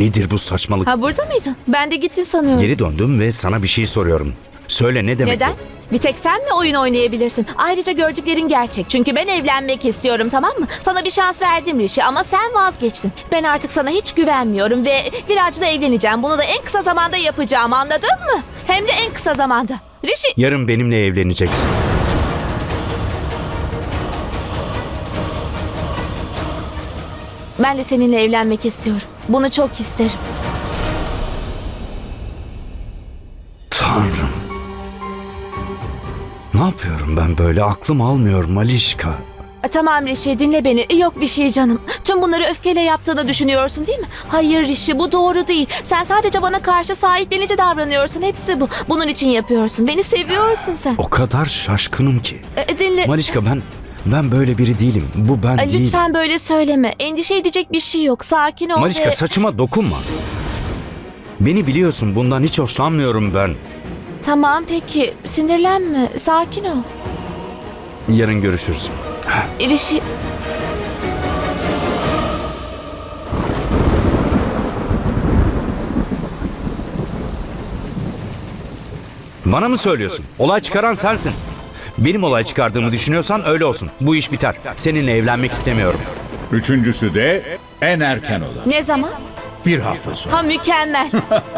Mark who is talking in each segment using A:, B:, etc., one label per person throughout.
A: Nedir bu saçmalık?
B: Ha burada mıydın? Ben de gittin sanıyorum.
A: Geri döndüm ve sana bir şey soruyorum. Söyle ne demek
B: Neden?
A: bu?
B: Bir tek sen mi oyun oynayabilirsin? Ayrıca gördüklerin gerçek. Çünkü ben evlenmek istiyorum tamam mı? Sana bir şans verdim Rişi ama sen vazgeçtin. Ben artık sana hiç güvenmiyorum ve Viraj'la evleneceğim. Bunu da en kısa zamanda yapacağım anladın mı? Hem de en kısa zamanda. Rişi
A: Yarın benimle evleneceksin.
B: Ben de seninle evlenmek istiyorum. Bunu çok isterim.
A: Tanrım. Ne yapıyorum ben böyle? Aklım almıyor Malişka.
B: E, Tamam Rişi dinle beni. E, Yok bir şey canım. Tüm bunları öfkeyle yaptığını düşünüyorsun değil mi? Hayır Rişi bu doğru değil. Sen sadece bana karşı sahiplenici davranıyorsun. Hepsi bu. Bunun için yapıyorsun. Beni seviyorsun sen.
A: O kadar şaşkınım ki.
B: E, dinle.
A: Malişka ben ben böyle biri değilim. Bu ben
B: E,
A: değil.
B: Lütfen böyle söyleme. Endişe edecek bir şey yok. Sakin ol
A: Malişka
B: ve...
A: saçıma dokunma. Beni biliyorsun bundan hiç hoşlanmıyorum ben.
B: Tamam peki. Sinirlenme. Sakin ol.
A: Yarın görüşürüz.
B: Rişi...
A: Bana mı söylüyorsun? Olay çıkaran sensin. Benim olay çıkardığımı düşünüyorsan öyle olsun. Bu iş biter. Seninle evlenmek istemiyorum.
C: Üçüncüsü de en erken olan.
B: Ne zaman?
C: Bir hafta sonra.
B: Ha mükemmel.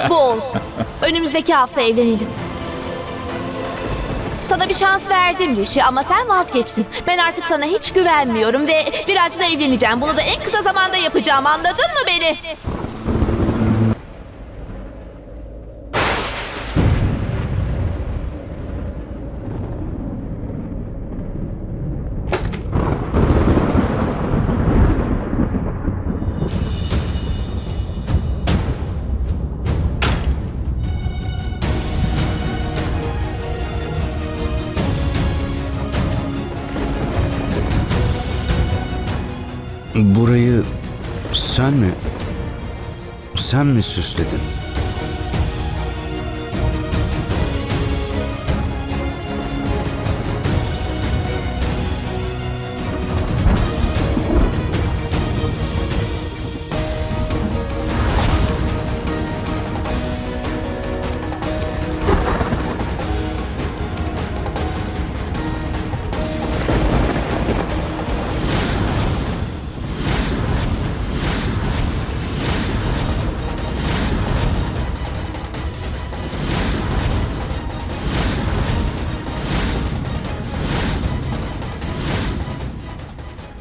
B: Bu olsun. Önümüzdeki hafta evlenelim. Sana bir şans verdim Rişi ama sen vazgeçtin. Ben artık sana hiç güvenmiyorum ve Viraj'la evleneceğim. Bunu da en kısa zamanda yapacağım anladın mı beni?
A: Burayı sen mi? Sen mi süsledin?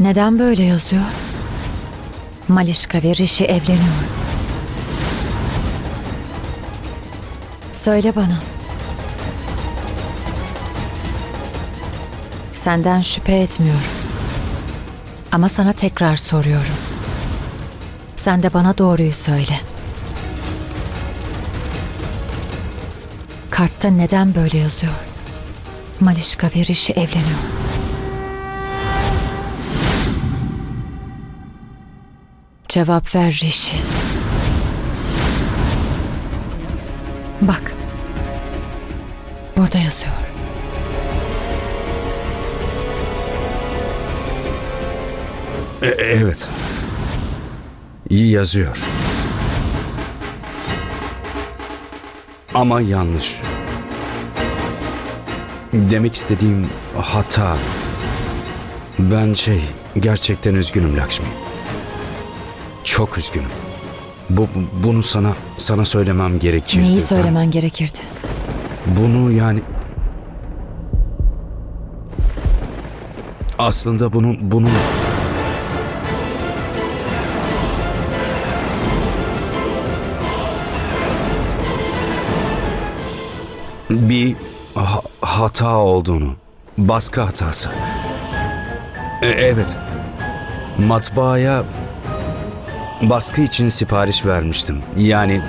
D: Neden böyle yazıyor? Malişka ve Rishi evleniyor. Söyle bana. Senden şüphe etmiyorum. Ama sana tekrar soruyorum. Sen de bana doğruyu söyle. Kartta neden böyle yazıyor? Malişka ve Rishi evleniyor. Cevap ver Rishi. Bak. Burada yazıyor.
A: E- evet. İyi yazıyor. Ama yanlış. Demek istediğim hata. Ben şey, gerçekten üzgünüm Lakshmi. Çok üzgünüm. Bu bunu sana sana söylemem gerekirdi.
D: Neyi
A: Ben-
D: söylemen gerekirdi?
A: Bunu yani aslında bunu bunu bir ha- hata olduğunu, baskı hatası. E- evet. Matbaaya baskı için sipariş vermiştim. Yani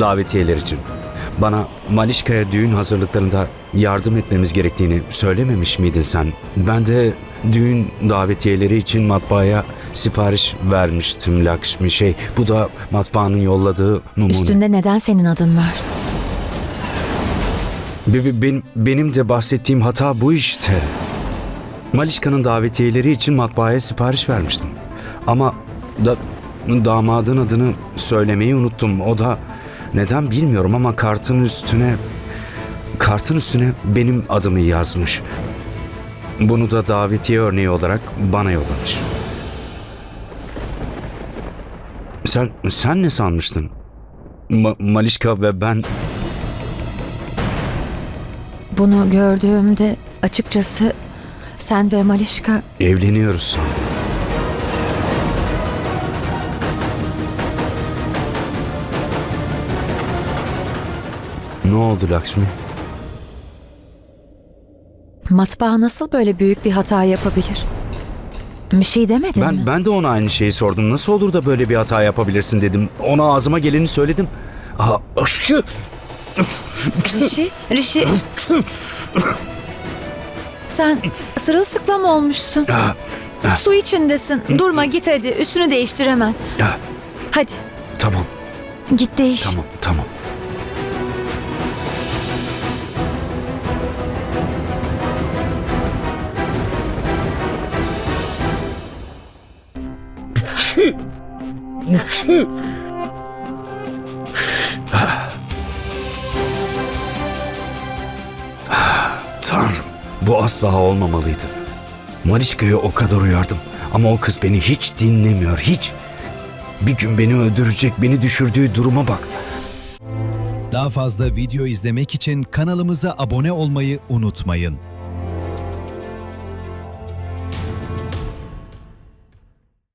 A: davetiyeler için. Bana Malişka'ya düğün hazırlıklarında yardım etmemiz gerektiğini söylememiş miydin sen? Ben de düğün davetiyeleri için matbaaya sipariş vermiştim Lakshmi. Şey, bu da matbaanın yolladığı numune.
D: Üstünde neden senin adın var?
A: Be- be- benim, benim de bahsettiğim hata bu işte. Malişka'nın davetiyeleri için matbaaya sipariş vermiştim. Ama da damadın adını söylemeyi unuttum. O da neden bilmiyorum ama kartın üstüne kartın üstüne benim adımı yazmış. Bunu da davetiye örneği olarak bana yollamış. Sen sen ne sanmıştın? Ma- Malişka ve ben
D: Bunu gördüğümde açıkçası sen ve Malişka
A: evleniyoruz sandım. Oldu Lakshmi?
D: matbaa nasıl böyle büyük bir hata yapabilir? Bir şey demedin mi?
A: Ben ben de ona aynı şeyi sordum. Nasıl olur da böyle bir hata yapabilirsin dedim. Ona ağzıma geleni söyledim. Aa, aşı!
D: Rişi, Rişi. Sen sırılsıklam olmuşsun. Su içindesin. Durma git hadi. Üstünü değiştir hemen. Hadi
A: tamam,
D: git değiş.
A: tamam, tamam. Tanrım, bu asla olmamalıydı. Marişka'yı o kadar uyardım ama o kız beni hiç dinlemiyor, hiç. Bir gün beni öldürecek, beni düşürdüğü duruma bak.
E: Daha fazla video izlemek için kanalımıza abone olmayı unutmayın.